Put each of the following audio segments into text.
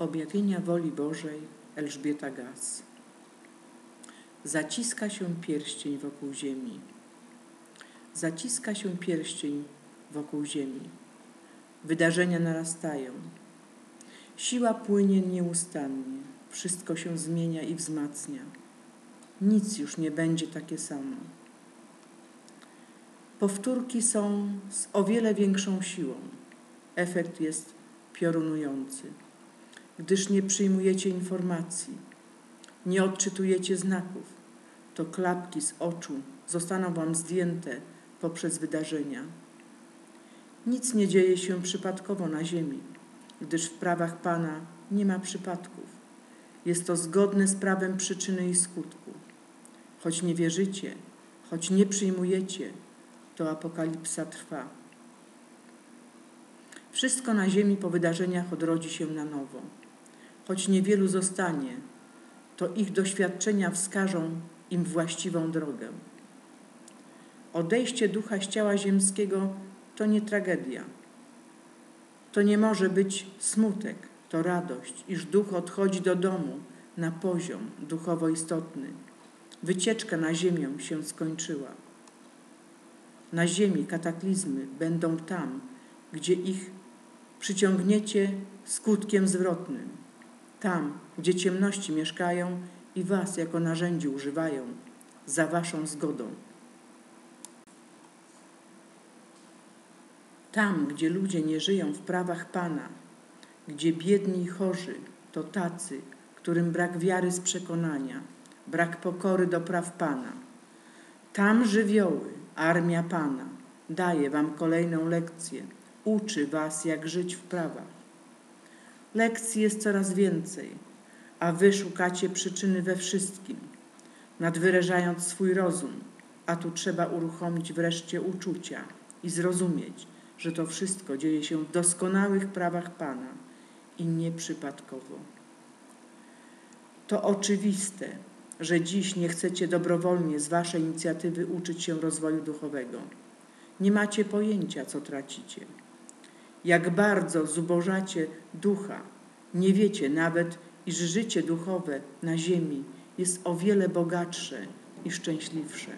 Objawienia woli Bożej Elżbieta Gaz. Zaciska się pierścień wokół ziemi. Zaciska się pierścień wokół ziemi. Wydarzenia narastają. Siła płynie nieustannie. Wszystko się zmienia i wzmacnia. Nic już nie będzie takie samo. Powtórki są z o wiele większą siłą. Efekt jest piorunujący gdyż nie przyjmujecie informacji, nie odczytujecie znaków, to klapki z oczu zostaną wam zdjęte poprzez wydarzenia. Nic nie dzieje się przypadkowo na ziemi, gdyż w prawach Pana nie ma przypadków. Jest to zgodne z prawem przyczyny i skutku. Choć nie wierzycie, choć nie przyjmujecie, to apokalipsa trwa. Wszystko na ziemi po wydarzeniach odrodzi się na nowo choć niewielu zostanie, to ich doświadczenia wskażą im właściwą drogę. Odejście ducha z ciała ziemskiego to nie tragedia. To nie może być smutek, to radość, iż duch odchodzi do domu na poziom duchowo istotny. Wycieczka na ziemię się skończyła. Na ziemi kataklizmy będą tam, gdzie ich przyciągniecie skutkiem zwrotnym tam, gdzie ciemności mieszkają i was jako narzędzi używają, za waszą zgodą. Tam, gdzie ludzie nie żyją w prawach Pana, gdzie biedni i chorzy to tacy, którym brak wiary z przekonania, brak pokory do praw Pana. Tam żywioły, armia Pana, daje wam kolejną lekcję, uczy was, jak żyć w prawach. Lekcji jest coraz więcej, a wy szukacie przyczyny we wszystkim, nadwyrażając swój rozum, a tu trzeba uruchomić wreszcie uczucia i zrozumieć, że to wszystko dzieje się w doskonałych prawach Pana i nieprzypadkowo. To oczywiste, że dziś nie chcecie dobrowolnie z Waszej inicjatywy uczyć się rozwoju duchowego. Nie macie pojęcia, co tracicie jak bardzo zubożacie ducha. Nie wiecie nawet, iż życie duchowe na ziemi jest o wiele bogatsze i szczęśliwsze.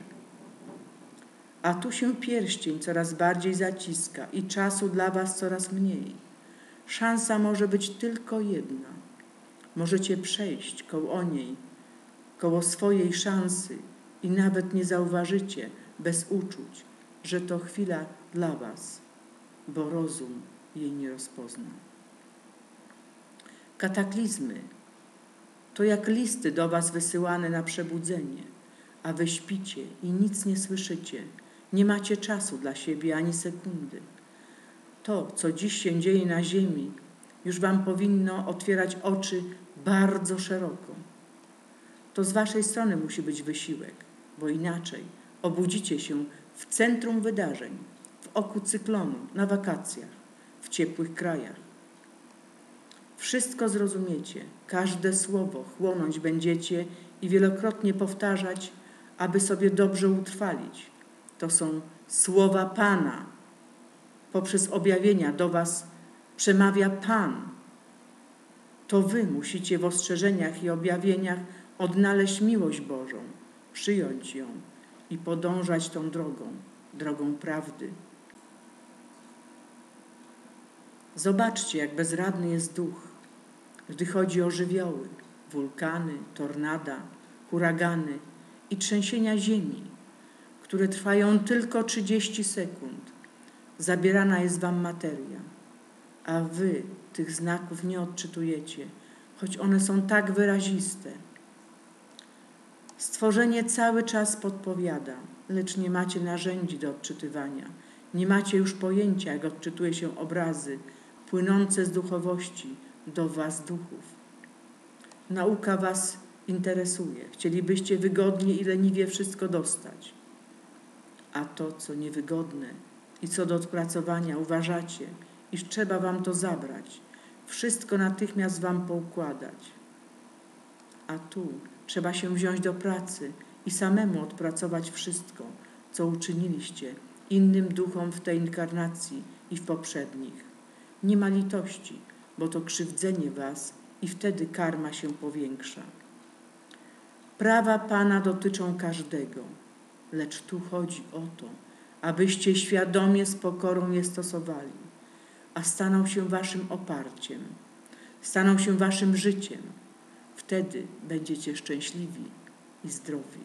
A tu się pierścień coraz bardziej zaciska i czasu dla Was coraz mniej. Szansa może być tylko jedna. Możecie przejść koło niej, koło swojej szansy i nawet nie zauważycie bez uczuć, że to chwila dla Was, bo rozum jej nie rozpozna. Kataklizmy to jak listy do Was wysyłane na przebudzenie, a Wy śpicie i nic nie słyszycie, nie macie czasu dla siebie ani sekundy. To, co dziś się dzieje na ziemi, już Wam powinno otwierać oczy bardzo szeroko. To z Waszej strony musi być wysiłek, bo inaczej obudzicie się w centrum wydarzeń, oku cyklonu, na wakacjach w ciepłych krajach. Wszystko zrozumiecie, każde słowo chłonąć będziecie i wielokrotnie powtarzać, aby sobie dobrze utrwalić. To są słowa Pana. Poprzez objawienia do Was przemawia Pan. To Wy musicie w ostrzeżeniach i objawieniach odnaleźć miłość Bożą, przyjąć ją i podążać tą drogą, drogą prawdy. Zobaczcie, jak bezradny jest duch, gdy chodzi o żywioły, wulkany, tornada, huragany i trzęsienia ziemi, które trwają tylko 30 sekund. Zabierana jest wam materia, a wy tych znaków nie odczytujecie, choć one są tak wyraziste. Stworzenie cały czas podpowiada, lecz nie macie narzędzi do odczytywania. Nie macie już pojęcia, jak odczytuje się obrazy, płynące z duchowości do Was duchów. Nauka Was interesuje. Chcielibyście wygodnie i leniwie wszystko dostać. A to, co niewygodne i co do odpracowania uważacie, iż trzeba Wam to zabrać, wszystko natychmiast Wam poukładać. A tu trzeba się wziąć do pracy i samemu odpracować wszystko, co uczyniliście innym duchom w tej inkarnacji i w poprzednich. Nie ma litości, bo to krzywdzenie was i wtedy karma się powiększa. Prawa Pana dotyczą każdego, lecz tu chodzi o to, abyście świadomie z pokorą je stosowali, a staną się waszym oparciem, staną się waszym życiem. Wtedy będziecie szczęśliwi i zdrowi.